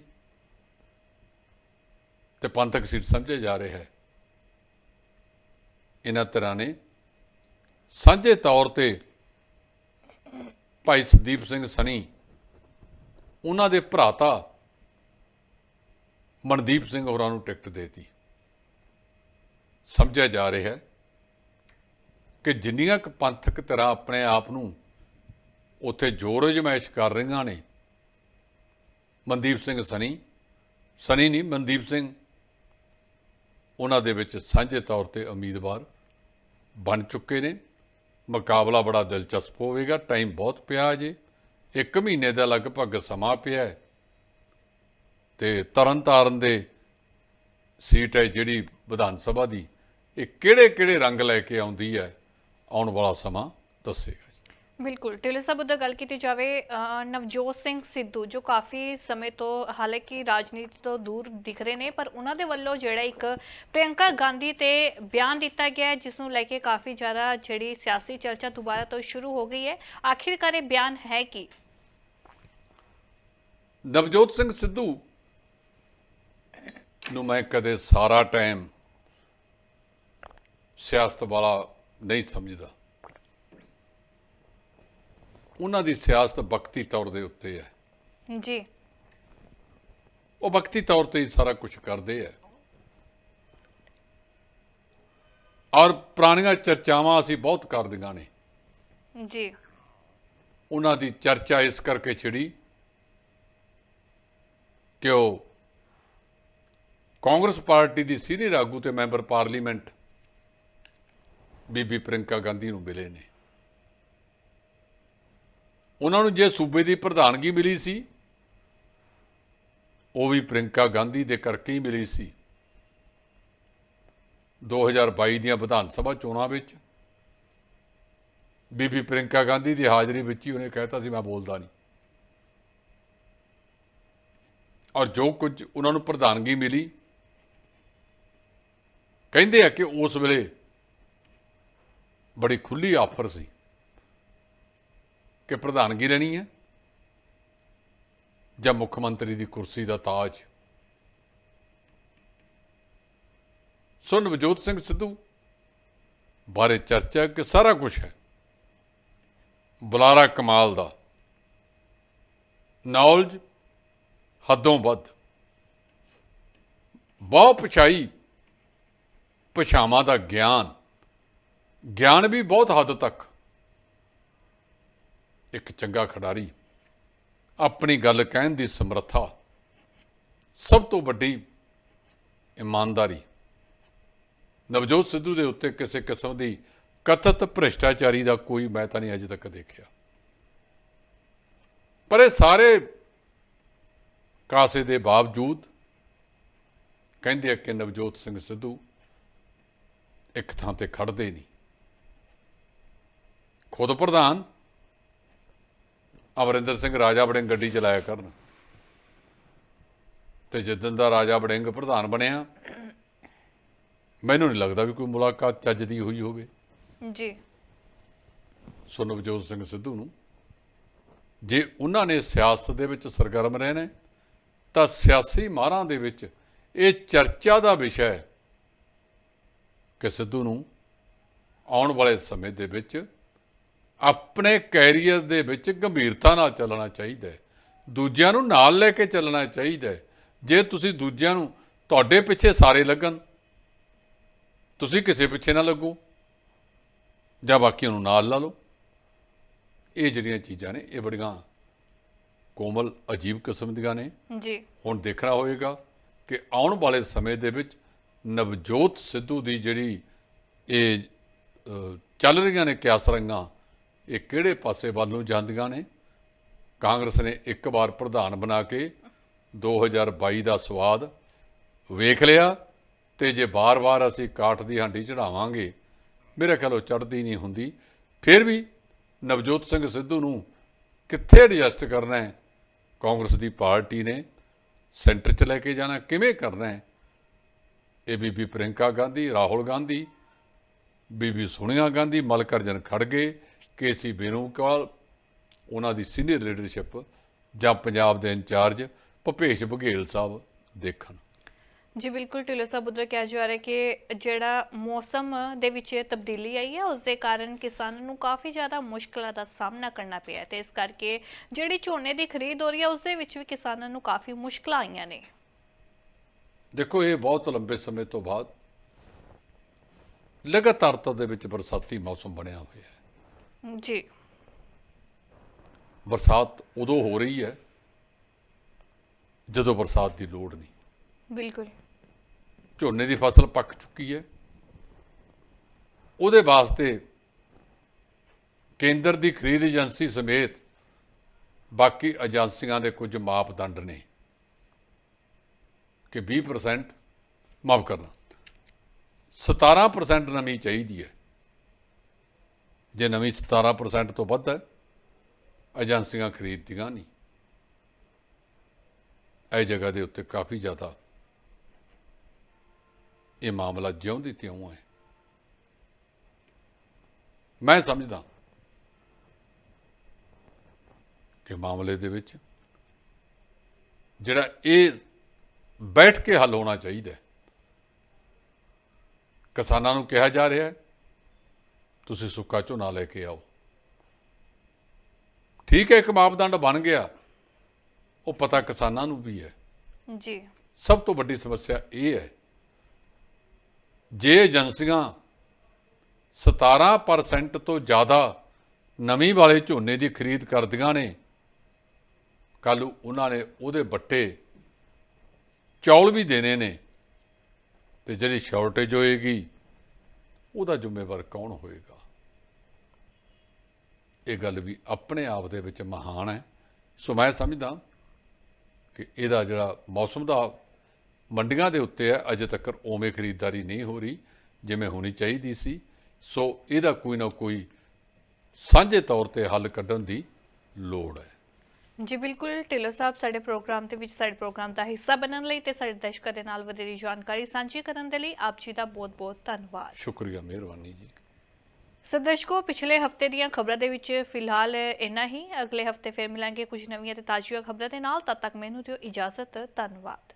Speaker 1: ਤੇ ਪੰਥਕ ਸੀਟ ਸਮਝੇ ਜਾ ਰਿਹਾ ਹੈ। ਇਹਨਾਂ ਤਰ੍ਹਾਂ ਨੇ ਸਾਂਝੇ ਤੌਰ ਤੇ ਭਾਈ ਸੰਦੀਪ ਸਿੰਘ ਸਣੀ, ਉਹਨਾਂ ਦੇ ਭਰਾਤਾ ਮਨਦੀਪ ਸਿੰਘ ਹੋਰਾਂ ਨੂੰ ਟਿਕਟ ਦੇਤੀ। ਸਮਝਿਆ ਜਾ ਰਿਹਾ ਹੈ ਕਿ ਜਿੰਨੀਆਂ ਕੁ ਪੰਥਕ ਧਿਰਾਂ ਆਪਣੇ ਆਪ ਨੂੰ ਉੱਥੇ ਜੋਰ ਅਜਮਾਇਸ਼ ਕਰ ਰਹੀਆਂ ਨੇ, ਮਨਦੀਪ ਸਿੰਘ ਸਨੀ ਸਨੀ ਨਹੀਂ, ਮਨਦੀਪ ਸਿੰਘ, ਉਹਨਾਂ ਦੇ ਵਿੱਚ ਸਾਂਝੇ ਤੌਰ ਤੇ ਉਮੀਦਵਾਰ ਬਣ ਚੁੱਕੇ ਨੇ। ਮੁਕਾਬਲਾ ਬੜਾ ਦਿਲਚਸਪ ਹੋਵੇਗਾ ਟਾਈਮ ਬਹੁਤ ਪਿਆ ਅਜੇ, ਇੱਕ ਮਹੀਨੇ ਦਾ ਲਗਭਗ ਸਮਾਂ ਪਿਆ ਹੈ। ਤੇ ਤਰਨਤਾਰਨ ਦੇ ਸੀਟ ਹੈ ਜਿਹੜੀ ਵਿਧਾਨ ਸਭਾ ਦੀ। ਇਹ ਕਿਹੜੇ ਕਿਹੜੇ ਰੰਗ ਲੈ ਕੇ ਆਉਂਦੀ ਹੈ? ਆਉਣ ਵਾਲਾ ਸਮਾਂ ਦੱਸੇਗਾ ਜੀ।
Speaker 2: ਬਿਲਕੁਲ ਢਿੱਲੋਂ ਸਾਹਿਬ ਉੱਤੇ ਗੱਲ ਕੀਤੀ ਜਾਵੇ ਨਵਜੋਤ ਸਿੰਘ ਸਿੱਧੂ ਜੋ ਕਾਫੀ ਸਮੇਂ ਤੋਂ ਹਾਲਾਂਕਿ ਰਾਜਨੀਤੀ ਤੋਂ ਦੂਰ ਦਿਖ ਰਹੇ ਨੇ ਪਰ ਉਹਨਾਂ ਦੇ ਵੱਲੋਂ ਜਿਹੜਾ ਇੱਕ ਪ੍ਰਿਯੰਕਾ ਗਾਂਧੀ ਤੇ ਬਿਆਨ ਦਿੱਤਾ ਗਿਆ ਜਿਸ ਨੂੰ ਲੈ ਕੇ ਕਾਫੀ ਜ਼ਿਆਦਾ ਜਿਹੜੀ ਸਿਆਸੀ ਚਰਚਾ ਦੁਬਾਰਾ ਤੋਂ ਸ਼ੁਰੂ ਹੋ ਗਈ ਹੈ। ਆਖਿਰਕਾਰ ਇਹ ਬਿਆਨ ਹੈ ਕੀ?
Speaker 1: ਨਵਜੋਤ ਸਿੰਘ ਸਿੱਧੂ ਨੂੰ ਮੈਂ ਕਦੇ ਸਾਰਾ ਟਾਈਮ ਸਿਆਸਤ ਵਾਲਾ ਨਹੀਂ ਸਮਝਦਾ। ਉਹਨਾਂ ਦੀ ਸਿਆਸਤ ਵਕਤੀ ਤੌਰ ਦੇ ਉੱਤੇ ਹੈ।
Speaker 2: ਜੀ।
Speaker 1: ਉਹ ਵਕਤੀ ਤੌਰ ਤੇ ਹੀ ਸਾਰਾ ਕੁਝ ਕਰਦੇ ਆ ਔਰ ਪੁਰਾਣੀਆਂ ਚਰਚਾਵਾਂ ਅਸੀਂ ਬਹੁਤ ਕਰਦੀਆਂ ਨੇ।
Speaker 2: ਜੀ।
Speaker 1: ਉਹਨਾਂ ਦੀ ਚਰਚਾ ਇਸ ਕਰਕੇ ਛਿੜੀ ਕਿ ਉਹ ਕਾਂਗਰਸ ਪਾਰਟੀ ਦੀ ਸੀਨੀਅਰ ਆਗੂ ਤੇ ਮੈਂਬਰ ਪਾਰਲੀਮੈਂਟ ਬੀਬੀ ਪ੍ਰਿੰਕਾ ਗਾਂਧੀ ਨੂੰ ਮਿਲੇ ਨੇ। ਉਹਨਾਂ ਨੂੰ ਜੇ ਸੂਬੇ ਦੀ ਪ੍ਰਧਾਨਗੀ ਮਿਲੀ ਸੀ, ਉਹ ਵੀ ਪ੍ਰਿੰਕਾ ਗਾਂਧੀ ਦੇ ਕਰਕੇ ਹੀ ਮਿਲੀ ਸੀ। 2022 ਦੀਆਂ ਵਿਧਾਨ ਸਭਾ ਚੋਣਾਂ ਵਿੱਚ ਬੀਬੀ ਪ੍ਰਿੰਕਾ ਗਾਂਧੀ ਦੀ ਹਾਜ਼ਰੀ ਵਿੱਚ ਹੀ ਉਹਨੇ ਕਹਿਤਾ ਸੀ, ਮੈਂ ਬੋਲਦਾ ਨਹੀਂ। ਔਰ ਜੋ ਕੁਝ ਉਹਨਾਂ ਨੂੰ ਪ੍ਰਧਾਨਗੀ ਮਿਲੀ, ਕਹਿੰਦੇ ਆ ਕਿ ਉਸ ਵੇਲੇ ਬੜੀ ਖੁੱਲੀ ਆਫਰ ਸੀ ਕਿ ਪ੍ਰਧਾਨਗੀ ਲੈਣੀ ਹੈ ਜਾਂ ਮੁੱਖ ਮੰਤਰੀ ਦੀ ਕੁਰਸੀ ਦਾ ਤਾਜ। ਸੋ ਨਵਜੋਤ ਸਿੰਘ ਸਿੱਧੂ ਬਾਰੇ ਚਰਚਾ ਕਿ ਸਾਰਾ ਕੁਝ ਹੈ। ਬੁਲਾਰਾ ਕਮਾਲ ਦਾ। ਨੌਲਜ ਹੱਦੋਂ ਵੱਧ। ਬਹੁ ਪਛਾਈ ਪਛਾਵਾਂ ਦਾ ਗਿਆਨ। ਗਿਆਨ ਵੀ ਬਹੁਤ ਹੱਦ ਤੱਕ ਇੱਕ ਚੰਗਾ ਖਿਡਾਰੀ, ਆਪਣੀ ਗੱਲ ਕਹਿਣ ਦੀ ਸਮਰੱਥਾ ਸਭ ਤੋਂ ਵੱਡੀ ਇਮਾਨਦਾਰੀ। ਨਵਜੋਤ ਸਿੱਧੂ ਦੇ ਉੱਤੇ ਕਿਸੇ ਕਿਸਮ ਦੀ ਕਥਿਤ ਭ੍ਰਿਸ਼ਟਾਚਾਰੀ ਦਾ ਕੋਈ ਮੈਂ ਤਾਂ ਨਹੀਂ ਅਜੇ ਤੱਕ ਦੇਖਿਆ। ਪਰ ਇਹ ਸਾਰੇ ਕਾਸੇ ਦੇ ਬਾਵਜੂਦ ਕਹਿੰਦੇ ਆ ਕਿ ਨਵਜੋਤ ਸਿੰਘ ਸਿੱਧੂ ਇੱਕ ਥਾਂ ਤੇ ਖੜਦੇ ਨਹੀਂ। ਖੁਦ ਪ੍ਰਧਾਨ ਅਮਰਿੰਦਰ ਸਿੰਘ ਰਾਜਾ ਵੜਿੰਗ ਗੱਡੀ ਚਲਾਇਆ ਕਰਨ। ਤੇ ਜਿੱਦਣ ਦਾ ਰਾਜਾ ਵੜਿੰਗ ਪ੍ਰਧਾਨ ਬਣਿਆ ਮੈਨੂੰ ਨਹੀਂ ਲੱਗਦਾ ਵੀ ਕੋਈ ਮੁਲਾਕਾਤ ਚੱਜ ਦੀ ਹੋਈ ਹੋਵੇ।
Speaker 2: ਜੀ।
Speaker 1: ਸੋ ਨਵਜੋਤ ਸਿੰਘ ਸਿੱਧੂ ਨੂੰ। ਜੇ ਉਹਨਾਂ ਨੇ ਸਿਆਸਤ ਦੇ ਵਿੱਚ ਸਰਗਰਮ ਰਹਿਣਾ ਹੈ, ਤਾਂ ਸਿਆਸੀ ਮਾਹਰਾਂ ਦੇ ਵਿੱਚ ਇਹ ਚਰਚਾ ਦਾ ਵਿਸ਼ਾ ਹੈ ਕਿ ਸਿੱਧੂ ਨੂੰ ਆਉਣ ਵਾਲੇ ਸਮੇਂ ਦੇ ਵਿੱਚ ਆਪਣੇ ਕੈਰੀਅਰ ਦੇ ਵਿੱਚ ਗੰਭੀਰਤਾ ਨਾਲ ਚੱਲਣਾ ਚਾਹੀਦਾ ਹੈ। ਦੂਜਿਆਂ ਨੂੰ ਨਾਲ ਲੈ ਕੇ ਚੱਲਣਾ ਚਾਹੀਦਾ ਹੈ। ਜੇ ਤੁਸੀਂ ਦੂਜਿਆਂ ਨੂੰ ਤੁਹਾਡੇ ਪਿੱਛੇ ਸਾਰੇ ਲੱਗਣ ਤੁਸੀਂ ਕਿਸੇ ਪਿੱਛੇ ਨਾ ਲੱਗੋ ਜਾਂ ਬਾਕੀਆਂ ਨੂੰ ਨਾਲ ਲਾ ਲਓ। ਇਹ ਜਿਹੜੀਆਂ ਚੀਜ਼ਾਂ ਨੇ ਇਹ ਬੜੀਆਂ ਕੋਮਲ ਅਜੀਬ ਕਿਸਮ ਦੀਆਂ ਨੇ।
Speaker 2: ਜੀ।
Speaker 1: ਹੁਣ ਦੇਖਣਾ ਹੋਏਗਾ ਕਿ ਆਉਣ ਵਾਲੇ ਸਮੇਂ ਦੇ ਵਿੱਚ ਨਵਜੋਤ ਸਿੱਧੂ ਦੀ ਜਿਹੜੀ ਇਹ ਚੱਲ ਰਹੀਆਂ ਨੇ ਕਿਆਸਰੰਗਾਂ ਇਹ ਕਿਹੜੇ ਪਾਸੇ ਵੱਲ ਨੂੰ ਜਾਂਦੀਆਂ ਨੇ? ਕਾਂਗਰਸ ਨੇ ਇੱਕ ਵਾਰ ਪ੍ਰਧਾਨ ਬਣਾ ਕੇ 2022 ਦਾ ਸਵਾਦ ਵੇਖ ਲਿਆ ਤੇ ਜੇ ਬਾਰ-ਬਾਰ ਅਸੀਂ ਕਾਠ ਦੀ ਹਾਂਡੀ ਚੜਾਵਾਂਗੇ, ਮੇਰੇ ਖਿਆਲ ਉਹ ਚੜਦੀ ਨਹੀਂ ਹੁੰਦੀ। ਫਿਰ ਵੀ ਨਵਜੋਤ ਸਿੰਘ ਸਿੱਧੂ ਨੂੰ ਕਿੱਥੇ ਐਡਜਸਟ ਕਰਨਾ ਹੈ? ਕਾਂਗਰਸ ਦੀ ਪਾਰਟੀ ਨੇ ਸੈਂਟਰ 'ਚ ਲੈ ਕੇ ਜਾਣਾ ਕਿਵੇਂ ਕਰਨਾ ਹੈ? ਇਹ ਬੀਬੀ ਪ੍ਰਿੰਕਾ ਗਾਂਧੀ, ਰਾਹੁਲ ਗਾਂਧੀ, ਬੀਬੀ ਸੋਨੀਆ ਗਾਂਧੀ, ਮਲਕਰਜਨ ਖੜਗੇ ਕੇਸੀ ਬੇਨੂਕਾਲ ਉਹਨਾਂ ਦੀ ਸੀਨੀਅਰ ਲੀਡਰਸ਼ਿਪ ਜਾਂ ਪੰਜਾਬ ਦੇ ਇੰਚਾਰਜ ਭੁਪੇਸ਼ ਬਘੇਲ ਸਾਹਿਬ ਦੇਖਣ।
Speaker 2: ਜੀ ਬਿਲਕੁਲ ਢਿੱਲੋਂ ਸਾਹਿਬ ਉਧਰ ਕਿਹਾ ਜਾ ਰਿਹਾ ਕਿ ਜਿਹੜਾ ਮੌਸਮ ਦੇ ਵਿੱਚ ਤਬਦੀਲੀ ਆਈ ਹੈ ਉਸ ਦੇ ਕਾਰਨ ਕਿਸਾਨਾਂ ਨੂੰ ਕਾਫੀ ਜ਼ਿਆਦਾ ਮੁਸ਼ਕਲਾਂ ਦਾ ਸਾਹਮਣਾ ਕਰਨਾ ਪਿਆ ਤੇ ਇਸ ਕਰਕੇ ਜਿਹੜੀ ਝੋਨੇ ਦੀ ਖਰੀਦ ਹੋ ਰਹੀ ਹੈ ਉਸ ਦੇ ਵਿੱਚ ਵੀ ਕਿਸਾਨਾਂ ਨੂੰ ਕਾਫੀ ਮੁਸ਼ਕਲਾਂ ਆਈਆਂ ਨੇ।
Speaker 1: ਦੇਖੋ ਇਹ ਬਹੁਤ ਲੰਬੇ ਸਮੇਂ ਤੋਂ ਬਾਅਦ ਲਗਾਤਾਰਤਾ ਦੇ ਵਿੱਚ ਬਰਸਾਤੀ ਮੌਸਮ ਬਣਿਆ ਹੋਇਆ
Speaker 2: ਜੀ।
Speaker 1: ਬਰਸਾਤ ਉਦੋਂ ਹੋ ਰਹੀ ਹੈ ਜਦੋਂ ਬਰਸਾਤ ਦੀ ਲੋੜ ਨਹੀਂ।
Speaker 2: ਬਿਲਕੁਲ।
Speaker 1: ਝੋਨੇ ਦੀ ਫਸਲ ਪੱਕ ਚੁੱਕੀ ਹੈ। ਉਹਦੇ ਵਾਸਤੇ ਕੇਂਦਰ ਦੀ ਖਰੀਦ ਏਜੰਸੀ ਸਮੇਤ ਬਾਕੀ ਏਜੰਸੀਆਂ ਦੇ ਕੁਝ ਮਾਪਦੰਡ ਨੇ ਕਿ 20% ਮਾਫ ਕਰਨਾ। 17% ਨਮੀ ਚਾਹੀਦੀ ਹੈ। ਜੇ ਨਵੀਂ 17% ਤੋਂ ਵੱਧ ਹੈ, ਏਜੰਸੀਆਂ ਖਰੀਦਦੀਆਂ ਨਹੀਂ। ਇਹ ਜਗ੍ਹਾ ਦੇ ਉੱਤੇ ਕਾਫੀ ਜ਼ਿਆਦਾ ਇਹ ਮਾਮਲਾ ਜਿਉਂ ਦੀ ਤਿਉਂ ਹੈ। ਮੈਂ ਸਮਝਦਾ ਕਿ ਮਾਮਲੇ ਦੇ ਵਿੱਚ ਜਿਹੜਾ ਇਹ ਬੈਠ ਕੇ ਹੱਲ ਹੋਣਾ ਚਾਹੀਦਾ ਕਿਸਾਨਾਂ ਨੂੰ ਕਿਹਾ ਜਾ ਰਿਹਾ ਹੈ ਤੁਸੀਂ ਸੁੱਕਾ ਝੋਨਾ ਲੈ ਕੇ ਆਓ। ਠੀਕ ਹੈ ਇੱਕ ਮਾਪਦੰਡ ਬਣ ਗਿਆ। ਉਹ ਪਤਾ ਕਿਸਾਨਾਂ ਨੂੰ ਵੀ ਹੈ।
Speaker 2: ਜੀ।
Speaker 1: ਸਭ ਤੋਂ ਵੱਡੀ ਸਮੱਸਿਆ ਇਹ ਹੈ ਜੇ ਏਜੰਸੀਆਂ 17% ਤੋਂ ਜ਼ਿਆਦਾ ਨਵੀਂ ਵਾਲੇ ਝੋਨੇ ਦੀ ਖਰੀਦ ਕਰਦੀਆਂ ਨੇ ਕੱਲ ਉਹਨਾਂ ਨੇ ਉਹਦੇ ਬੱਟੇ ਚੌਲ ਵੀ ਦੇਣੇ ਨੇ ਤੇ ਜਿਹੜੀ ਸ਼ਾਰਟੇਜ ਹੋਏਗੀ ਉਹਦਾ ਜ਼ਿੰਮੇਵਾਰ ਕੌਣ ਹੋਏਗਾ? ਇਹ ਗੱਲ ਵੀ ਆਪਣੇ ਆਪ ਦੇ ਵਿੱਚ ਮਹਾਨ ਹੈ। ਸੋ ਮੈਂ ਸਮਝਦਾ ਕਿ ਇਹਦਾ ਜਿਹੜਾ ਮੌਸਮ ਦਾ ਮੰਡੀਆਂ ਦੇ ਉੱਤੇ ਹੈ ਅਜੇ ਤੱਕ ਓਵੇਂ ਖਰੀਦਦਾਰੀ ਨਹੀਂ ਹੋ ਰਹੀ ਜਿਵੇਂ ਹੋਣੀ ਚਾਹੀਦੀ ਸੀ। ਸੋ ਇਹਦਾ ਕੋਈ ਨਾ ਕੋਈ ਸਾਂਝੇ ਤੌਰ ਤੇ ਹੱਲ ਕੱਢਣ ਦੀ ਲੋੜ ਹੈ।
Speaker 2: ਜੀ ਬਿਲਕੁਲ ਢਿੱਲੋਂ ਸਾਹਿਬ ਸਾਡੇ ਪ੍ਰੋਗਰਾਮ ਦੇ ਵਿੱਚ ਸਾਡੇ ਪ੍ਰੋਗਰਾਮ ਦਾ ਹਿੱਸਾ ਬਣਨ ਲਈ ਤੇ ਸਾਡੇ ਦਰਸ਼ਕਾਂ ਦੇ ਨਾਲ ਵਧੇਰੀ ਜਾਣਕਾਰੀ ਸਾਂਝੀ ਕਰਨ ਦੇ ਲਈ ਆਪ ਜੀ ਦਾ ਬਹੁਤ-ਬਹੁਤ ਧੰਨਵਾਦ।
Speaker 1: ਸ਼ੁਕਰੀਆ ਮਿਹਰਬਾਨੀ ਜੀ।
Speaker 2: ਸੋ ਦਰਸ਼ਕੋ ਪਿਛਲੇ ਹਫ਼ਤੇ ਦੀਆਂ ਖਬਰਾਂ ਦੇ ਵਿੱਚ ਫਿਲਹਾਲ ਇੰਨਾ ਹੀ। ਅਗਲੇ ਹਫ਼ਤੇ ਫਿਰ ਮਿਲਾਂਗੇ ਕੁਝ ਨਵੀਆਂ ਤੇ ਤਾਜ਼ੀਆਂ ਖਬਰਾਂ ਦੇ ਨਾਲ। ਤਦ ਤੱਕ ਮੈਨੂੰ ਦਿਓ ਇਜਾਜ਼ਤ। ਧੰਨਵਾਦ।